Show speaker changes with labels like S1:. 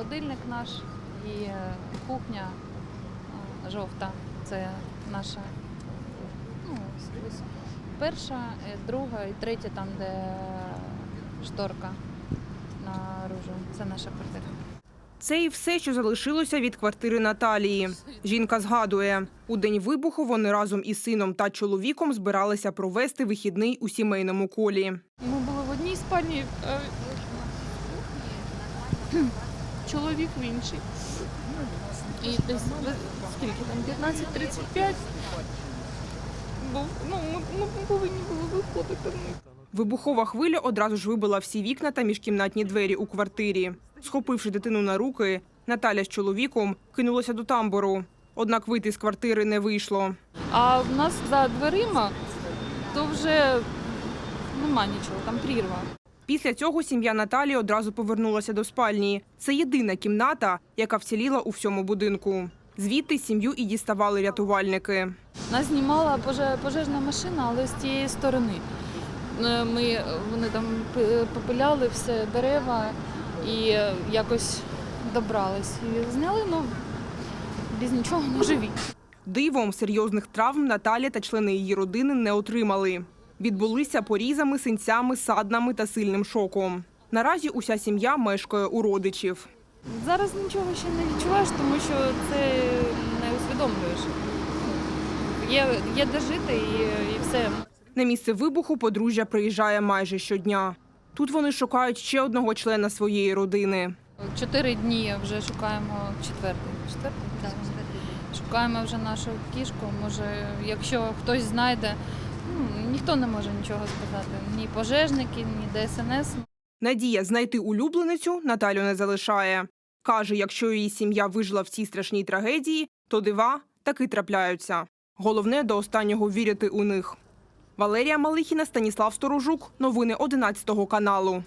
S1: холодильник наш і е, кухня е, жовта. Це наша ну, перша, е, друга і третя, там, де шторка наружу. Це наша квартира.
S2: Це і все, що залишилося від квартири Наталії. Жінка згадує, у день вибуху вони разом із сином та чоловіком збиралися провести вихідний у сімейному колі.
S3: Ми були в одній спальні, чоловік в іншій. І десь скільки там, 15-35 був. Ну, ми, ми повинні були виходити.
S2: Вибухова хвиля одразу ж вибила всі вікна та міжкімнатні двері у квартирі. Схопивши дитину на руки, Наталя з чоловіком кинулася до тамбуру. Однак вийти з квартири не вийшло.
S1: А в нас за дверима то вже нема нічого, там прірва.
S2: Після цього сім'я Наталі одразу повернулася до спальні. Це єдина кімната, яка вціліла у всьому будинку. Звідти сім'ю і діставали рятувальники.
S1: Нас знімала пожежна машина, але з тієї сторони. Е, Ми, вони там попиляли все дерева і е, якось добрались. І зняли, ну, без нічого, ну живі.
S2: Дивом серйозних травм Наталя та члени її родини не отримали. Відбулися порізами, синцями, саднами та сильним шоком. Наразі уся сім'я мешкає у родичів.
S1: Зараз нічого ще не відчуваєш, тому що це не усвідомлюєш. Є, є де жити і, і все.
S2: На місце вибуху подружжя приїжджає майже щодня. Тут вони шукають ще одного члена своєї родини.
S1: Чотири дні вже шукаємо четвертий. Четвертий? Так, Шукаємо вже нашу кішку. Може, якщо хтось знайде, ну, ніхто не може нічого сказати. Ні пожежники, ні ДСНС.
S2: Надія знайти улюбленицю Наталю не залишає. Каже, якщо її сім'я вижила в цій страшній трагедії, то дива таки трапляються. Головне до останнього вірити у них. Валерія Малихіна, Станіслав Сторожук. Новини 11 каналу.